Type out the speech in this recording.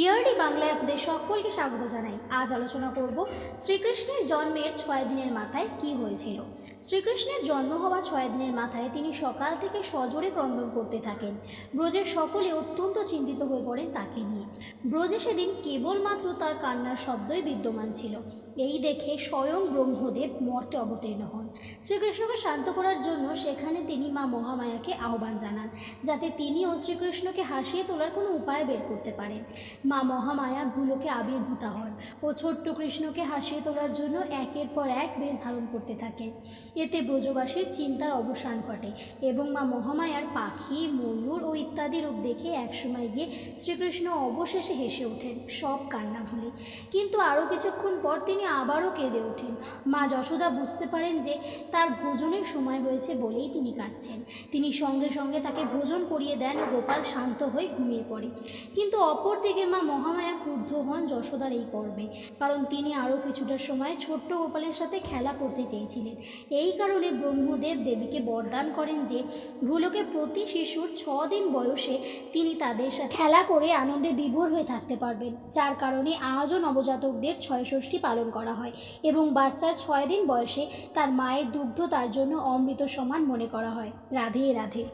ইয়ারডি বাংলায় আপনাদের সকলকে স্বাগত জানাই। আজ আলোচনা করব শ্রীকৃষ্ণের জন্মের ছয় দিনের মাথায় কি হয়েছিল। শ্রীকৃষ্ণের জন্ম হওয়ার ছয় দিনের মাথায় তিনি সকাল থেকে সজোরে ক্রন্দন করতে থাকেন। ব্রজের সকলে অত্যন্ত চিন্তিত হয়ে পড়েন তাকে নিয়ে। ব্রজে সেদিন কেবলমাত্র তার কান্নার শব্দই বিদ্যমান ছিল। এই দেখে স্বয়ং ব্রহ্মদেব মর্তে অবতীর্ণ হন। শ্রীকৃষ্ণকে শান্ত করার জন্য সেখানে তিনি মা মহামায়াকে আহ্বান জানান, যাতে তিনিও শ্রীকৃষ্ণকে হাসিয়ে তোলার কোনো উপায় বের করতে পারেন। মা মহামায়া ভুলোকে আবির্ভূতা হন ও ছোট্ট কৃষ্ণকে হাসিয়ে তোলার জন্য একের পর এক বেশ ধারণ করতে থাকেন। এতে ব্রজবাসীর চিন্তার অবসান ঘটে এবং মা মহামায়ার পাখি, ময়ূর ও ইত্যাদি রূপ দেখে একসময় গিয়ে শ্রীকৃষ্ণ অবশেষে হেসে ওঠেন সব কান্না ভুলে। কিন্তু আরও কিছুক্ষণ পর তিনি আবারও কেঁদে ওঠেন। মা যশোদা বুঝতে পারেন যে তার ভোজনের সময় হয়েছে বলেই তিনি কাঁদছেন। তিনি সঙ্গে সঙ্গে তাকে ভোজন করিয়ে দেন ও গোপাল শান্ত হয়ে ঘুমিয়ে পড়ে। কিন্তু অপরদিকে মা মহামায়া ক্রুদ্ধ হন যশোদার এই কর্মে। কারণ তিনি আরও কিছুটা সময় ছোট্ট গোপালের সাথে খেলা করতে চেয়েছিলেন। এই কারণে ব্রহ্মদেব দেবীকে বরদান করেন যে ভুলোকে প্রতি শিশুর ছ দিন বয়সে তিনি তাদের সাথে খেলা করে আনন্দে বিভোর হয়ে থাকতে পারবেন। যার কারণে আজও নবজাতকদের ছয় ষষ্ঠী পালন করা হয় এবং বাচ্চার ছয় দিন বয়সে তার মায়ের দুগ্ধ তার জন্য অমৃত সমান মনে করা হয়। রাধে রাধে।